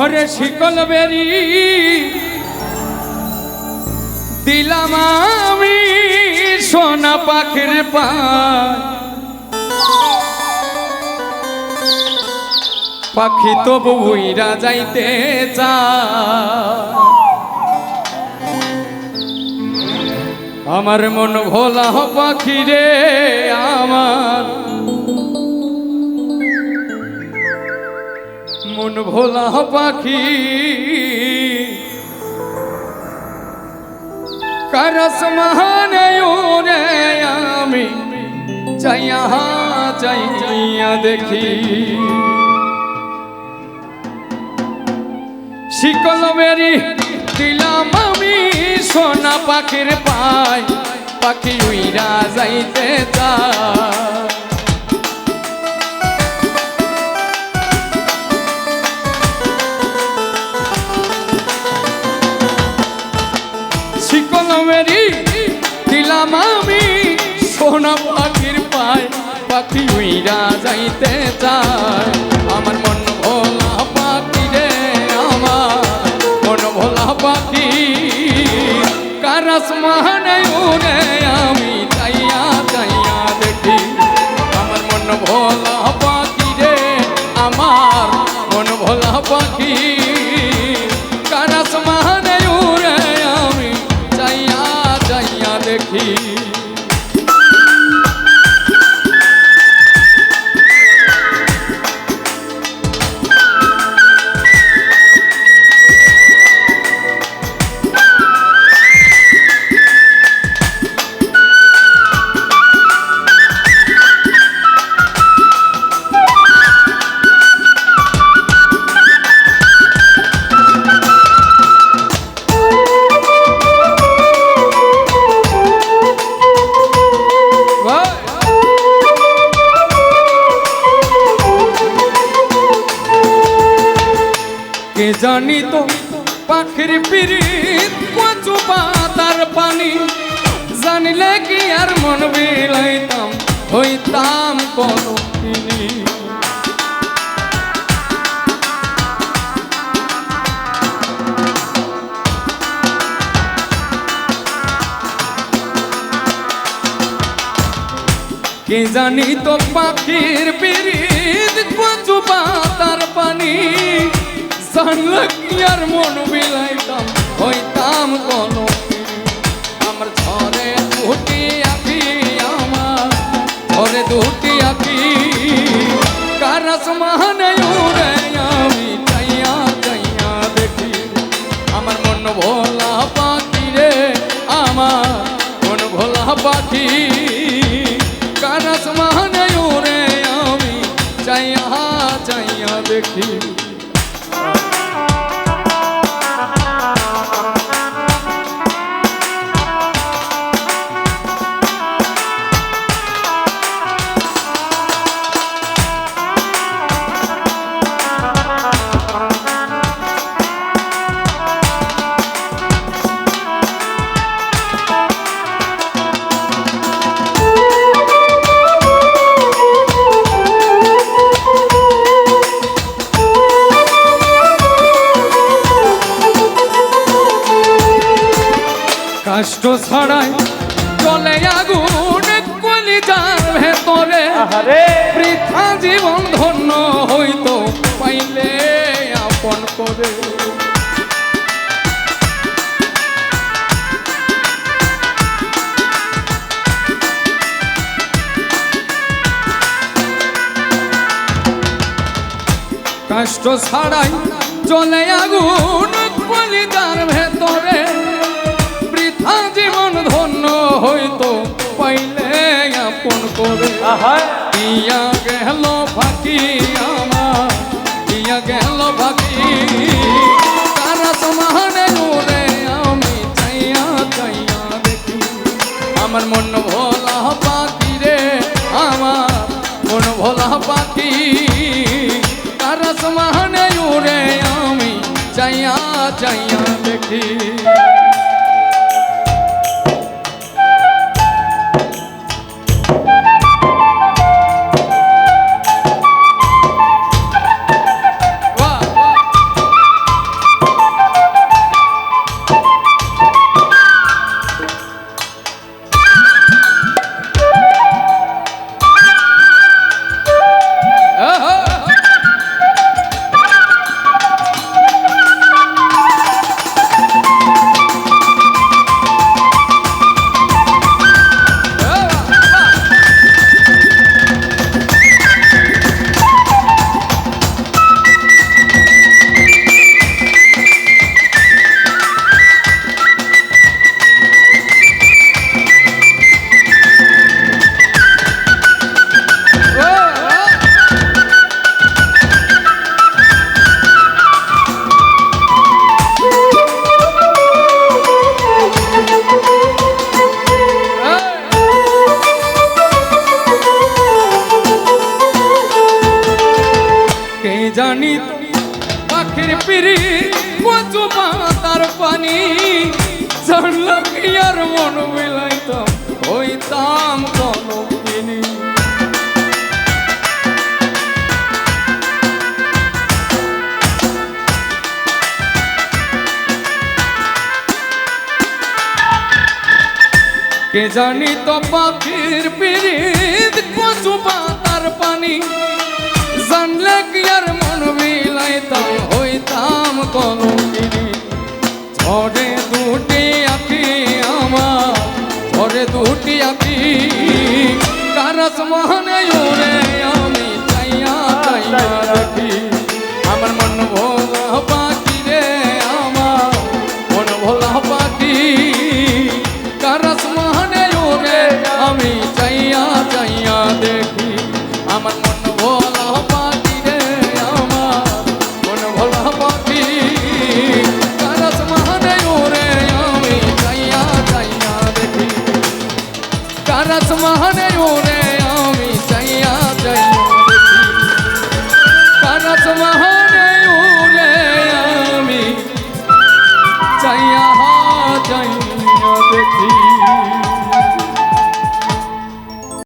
ওরে শিকল বেরি। দিলাম আমি সোনা পাখির পা পাখি তো বউইরা যাইতে চা আমার মন ভোলা পাখি রে আমার। মন ভোলা পাখি। করস মহানে আমি চাইয়া দেখি। শিকল বেরি দিলাম আমি সোনা পাখির পাই পাখি উইরা যাইতে চায়। সোনা পাখির পায়, পাখি উইরা যাইতে চায়। আমার মন ভোলা পাখি রে আমার, মন ভোলা পাখি। কারাস মহানে উড়ে আমি চাইয়া চাইয়া দেখি। আমার মন ভোলা পাখি রে আমার, মন ভোলা পাখি। জানি তো পাখির পিরিত, কচু পাতার পানি। জানিলে কি আর মন বিলাইতাম, হইতাম কোন কে জানি তো পাখির পিরিত, কচু পাতার পানি? জানলে কি মন বিলাইতাম, হইতাম কোন আমার ঝরে দুটি আঁকি আমার ঝরে দুটি আঁকি। কারস মহানে উড়ে আমি চাইয়া চাইয়া দেখি, আমার মন ভোলা পাখি রে আমার, মন ভোলা পাখি। কারস মহানে উড়ে আমি চাইয়া চাইয়া দেখি কষ্ট ছাড়াই চলে আগুন কলিজার ভেতরে। বৃথা জীবন ধন্য হইতো পাইলে আপন করে। কষ্ট ছাড়াই চলে আগুন কলিজার ভেতরে। আপন করে আহার দিয়া গেল ফাঁকি আমার দিয়া গেল ফাঁকি তারা সমানে উড়ে আমি চাইয়া চাইয়া দেখি আমার মন ভোলা পাখি রে আমার মন ভোলা পাখি তারা সমানে উড়ে আমি চাইয়া চাইয়া দেখি কচু মাতার পানি জানলা কি আর মন মিলাইতাম হইতাম কে জানি তো পাখির পিড়িত কচু পাতার পানি বলা